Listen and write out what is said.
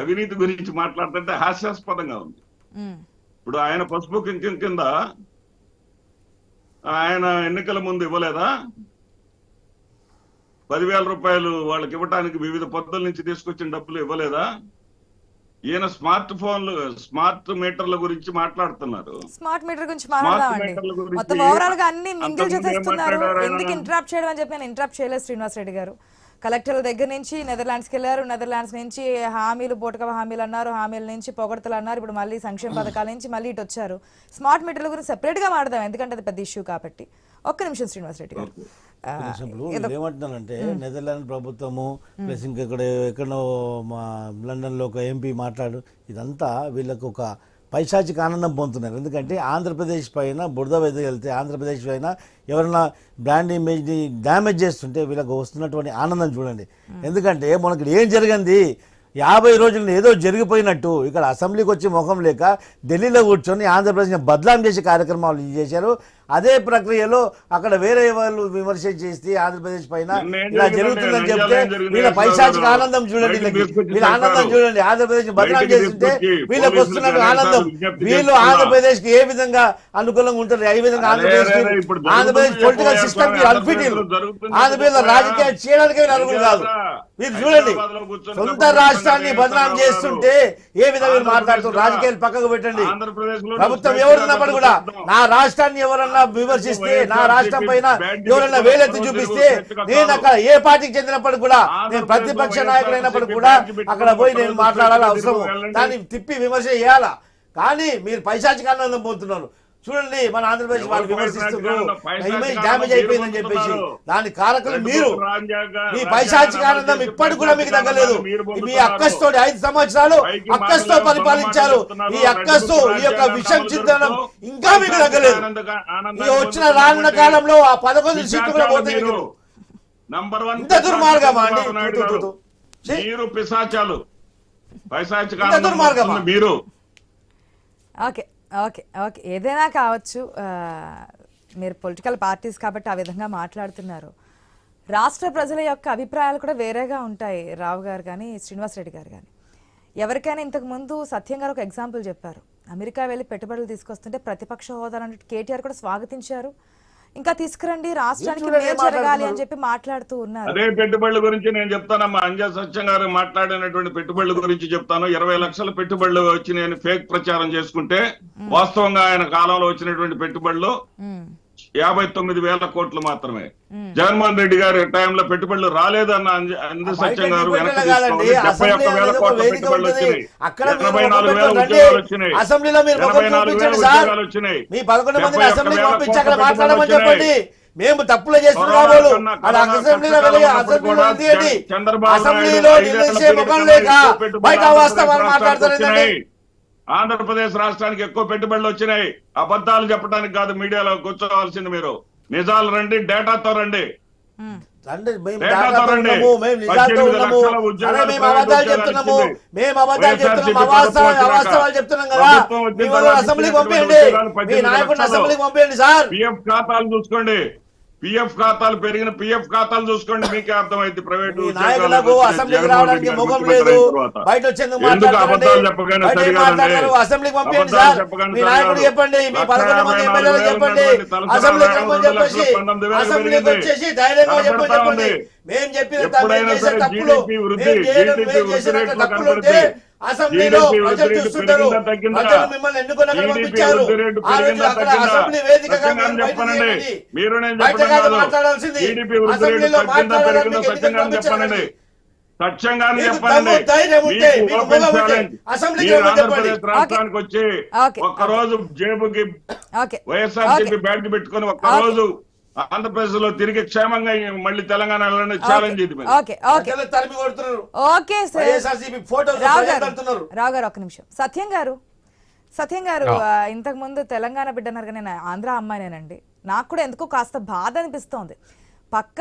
అవినీతి గురించి మాట్లాడుతుంటే హాస్యాస్పదంగా ఉంది. ఇప్పుడు ఆయన పసుపు కుంకుమ కింద ఆయన ఎన్నికల ముందు ఇవ్వలేదా? పదివేల రూపాయలు వాళ్ళకి ఇవ్వటానికి వివిధ పద్ధతుల నుంచి తీసుకొచ్చిన డబ్బులు ఇవ్వలేదా? ఈయన స్మార్ట్ ఫోన్లు స్మార్ట్ మీటర్ల గురించి మాట్లాడుతున్నారు. స్మార్ట్ మీటర్ గురించి మొత్తం ఓవరాల్గా అన్ని మింగిల్ చేసేస్తున్నారు? ఎందుకు ఇంటరాప్ట్ చేయడం అని చెప్పి నేను ఇంటరాప్ట్ చేయలేదు శ్రీనివాస్ రెడ్డి గారు. కలెక్టర్ల దగ్గర నుంచి నెదర్లాండ్స్కి వెళ్ళారు. నెదర్లాండ్స్ నుంచి హామీలు బోటక హామీలు అన్నారు. హామీల నుంచి పొగడతలు అన్నారు. ఇప్పుడు మళ్ళీ సంక్షేమ పథకాల నుంచి మళ్ళీ ఇటు వచ్చారు. స్మార్ట్ మీటర్ల గురించి separate గా మాట్లాడదాం. ఎందుకంటే అది పెద్ద ఇష్యూ కాబట్టి. ఒక్క నిమిషం శ్రీనివాస్ రెడ్డి గారు. వీళ్ళు ఏమంటున్నారంటే నెదర్లాండ్ ప్రభుత్వము ప్లస్ ఇంకా ఇక్కడ ఎక్కడో మా లండన్లో ఒక ఎంపీ మాట్లాడు. ఇదంతా వీళ్ళకు ఒక పైశాచిక ఆనందం పొందుతున్నారు. ఎందుకంటే ఆంధ్రప్రదేశ్ పైన బురద వెళ్తే ఆంధ్రప్రదేశ్ పైన ఎవరైనా బ్రాండ్ ఇమేజ్ని డ్యామేజ్ చేస్తుంటే వీళ్ళకి వస్తున్నటువంటి ఆనందం చూడండి. ఎందుకంటే మనకి ఏం జరిగింది? యాభై రోజులు ఏదో జరిగిపోయినట్టు ఇక్కడ అసెంబ్లీకి వచ్చి ముఖం లేక ఢిల్లీలో కూర్చొని ఆంధ్రప్రదేశ్ని బదలాం చేసే కార్యక్రమాలు చేశారు. అదే ప్రక్రియలో అక్కడ వేరే వాళ్ళు విమర్శ చేస్తే ఆంధ్రప్రదేశ్ పైన ఇలా? జరుగుతుందని చెప్తే? వీళ్ళ పైశాచిక ఆనందం చూడండి వీళ్ళ ఆనందం. చూడండి ఆంధ్రప్రదేశ్ బయటికి చేస్తుంటే వీళ్ళకి వస్తున్న ఆనందం వీళ్ళు. ఆంధ్రప్రదేశ్కి ఏ విధంగా అనుకూలంగా ఉంటారు ఏ విధంగా Andhra Pradesh Andhra Pradesh political system unfit Andhra Pradesh రాజకీయాలు చేయడానికి అర్హులు కాదు మీరు చూడండి సొంత రాష్ట్రాన్ని బదనాం చేస్తుంటే ఏ విధంగా మాట్లాడుతున్నారు రాజకీయాలు పక్కకు పెట్టండి ప్రభుత్వం ఎవరున్నప్పుడు కూడా. నా రాష్ట్రాన్ని ఎవరన్నా విమర్శిస్తే నా రాష్ట్రం పైన ఎవరన్నా వేలెత్తి చూపిస్తే నేను అక్కడ ఏ పార్టీకి చెందినప్పుడు కూడా నేను ప్రతిపక్ష నాయకులైనప్పుడు కూడా అక్కడ పోయి నేను మాట్లాడాలి అవసరం. దాన్ని తిప్పి విమర్శ చేయాలా? కానీ మీరు పైశాచిక ఆనందం పోతున్నారు చూడండి మన ఆంధ్రప్రదేశ్ వాళ్ళు విమర్శిస్తున్నారు. ఇమేజ్ డ్యామేజ్ అయిపోయిందని చెప్పేసి దాని కారకులు మీరు మీ పైశాచిక ఆనందం ఇప్పటికి కూడా మీకు తగ్గలేదు. మీ అక్కస్తో ఐదు సంవత్సరాలు అక్కస్తో పరిపాలించారు. ఈ అక్కస్తో ఈ యొక్క విషం చింతనం ఇంకా మీకు తగ్గలేదు. ఈ వచ్చిన రానున్న కాలంలో ఆ పదకొండు సీట్లు కూడా పోతాయి నంబర్ వన్ ఇంత దుర్మార్గమా అండి? మీరు పిశాచాలు. పైశాచిక ఇంత ఆనందం దుర్మార్గమా? పొందుతున్న మీరు. ఓకే. Okay okay. ఏదైనా కావచ్చు మీరు పొలిటికల్ పార్టీస్ కాబట్టి ఆ విధంగా మాట్లాడుతున్నారు. రాష్ట్ర ప్రజల యొక్క అభిప్రాయాలు కూడా వేరేగా ఉంటాయి రావు గారు కానీ శ్రీనివాస్ రెడ్డి గారు కానీ. ఎవరికైనా ఇంతకు ముందు సత్యం గారు ఒక ఎగ్జాంపుల్ చెప్పారు. అమెరికా వెళ్ళి పెట్టుబడులు తీసుకొస్తుంటే ప్రతిపక్ష హోదా అంటే కేటీఆర్ కూడా స్వాగతించారు. ఇంకా తీసుకురండి రాష్ట్రానికి మేలు జరగాలి అని. చెప్పి మాట్లాడుతూ ఉన్నారు. అదే పెట్టుబడుల గురించి నేను చెప్తానమ్మా. అంజా సత్యం గారు మాట్లాడినటువంటి పెట్టుబడుల గురించి చెప్తాను. ఇరవై లక్షల పెట్టుబడులు వచ్చినాయని ఫేక్ ప్రచారం చేసుకుంటే వాస్తవంగా ఆయన కాలంలో వచ్చినటువంటి పెట్టుబడులు యాభై తొమ్మిది వేల కోట్లు మాత్రమే. జగన్మోహన్ రెడ్డి గారి టైంలో పెట్టుబడులు రాలేదన్న అంజ- సత్యం గారు. డెబ్బై ఒక్క వేల కోట్ల పెట్టుబడులు. వచ్చినాయి. ఎనభై నాలుగు వేల. ఉద్యోగాలు వచ్చినాయి. అసెంబ్లీలో మీరు ముఖం ఎనభై నాలుగు వేల. ఉద్యోగాలు వచ్చినాయి. డెబ్బై ఒక్క వేల కోట్ల పెట్టుబడులు మేము తప్పులు చేస్తున్న కాబోలు. అది అసెంబ్లీలో అసెంబ్లీలో అసెంబ్లీలో ముఖం లేక బయట ఆంధ్రప్రదేశ్ మాట్లాడతారు రాష్ట్రానికి ఏంటండి? వచ్చినాయి. ఆంధ్రప్రదేశ్ రాష్ట్రానికి ఎక్కువ పెట్టుబడులు వచ్చినాయి. అబద్ధాలు చెప్పడానికి కాదు మీడియాలో కూర్చోవాల్సింది మీరు. నిజాలు రండి డేటాతో రండి. అసెంబ్లీకి పంపించండి మీ నాయకుడిని. అసెంబ్లీకి పంపించండి సార్. పిఎఫ్ ఖాతాలు చూసుకోండి. పిఎఫ్ ఖాతాలు పెరిగిన పిఎఫ్ ఖాతాలు చూసుకోండి మీకే అర్థమైంది ప్రైవేట్ నాయకులకు అసెంబ్లీకి రావడానికి ముఖం లేదు. బయట వచ్చేందుకు అసెంబ్లీకి పంపించండి సార్ మీ నాయకుడు. చెప్పండి మీ పదకొండు మంది ఎమ్మెల్యేలు అసెంబ్లీకి రమ్మని చెప్పేసి అసెంబ్లీకి. వచ్చేసి ధైర్యంగా. మేము చెప్పిన ఎప్పుడైనా చేసే సరే తప్పులు తప్పులు ఉంటే. అసెంబ్లీలో ప్రజలు చూస్తుంటారు? ప్రజలు మిమ్మల్ని ఎన్నుకొని అక్కడ GDP పంపించారు ఆ రోజు అక్కడ తగ్గిందా? అసెంబ్లీ వేదికగా బయట చెప్పనండి. తీయండి. మీరు నేను బయట చెప్పడం కాదు. మాట్లాడాల్సింది అసెంబ్లీలో. అసెంబ్లీకి చెప్పండి. ఆంధ్రప్రదేశ్ రాష్ట్రానికి వచ్చి ఓకే. ఒక్క రోజు జేబుకి ఓకే వైఎస్ఆర్సీపీ. బ్యాడ్జ్ పెట్టుకొని ఒక్క ఓకే. రోజు ఆంధ్రప్రదేశ్లో తిరిగి క్షేమంగా మళ్ళీ తెలంగాణ ఛాలెంజ్ రావు గారు అంటున్నారు. రావు గారు ఒక నిమిషం. సత్యం గారు సత్యం గారు ఇంతకు ముందు తెలంగాణ బిడ్డ అన్నారు కానీ నేను ఆంధ్ర అమ్మాయినేనండి. నాకు కూడా ఎందుకో కాస్త బాధ అనిపిస్తోంది. పక్క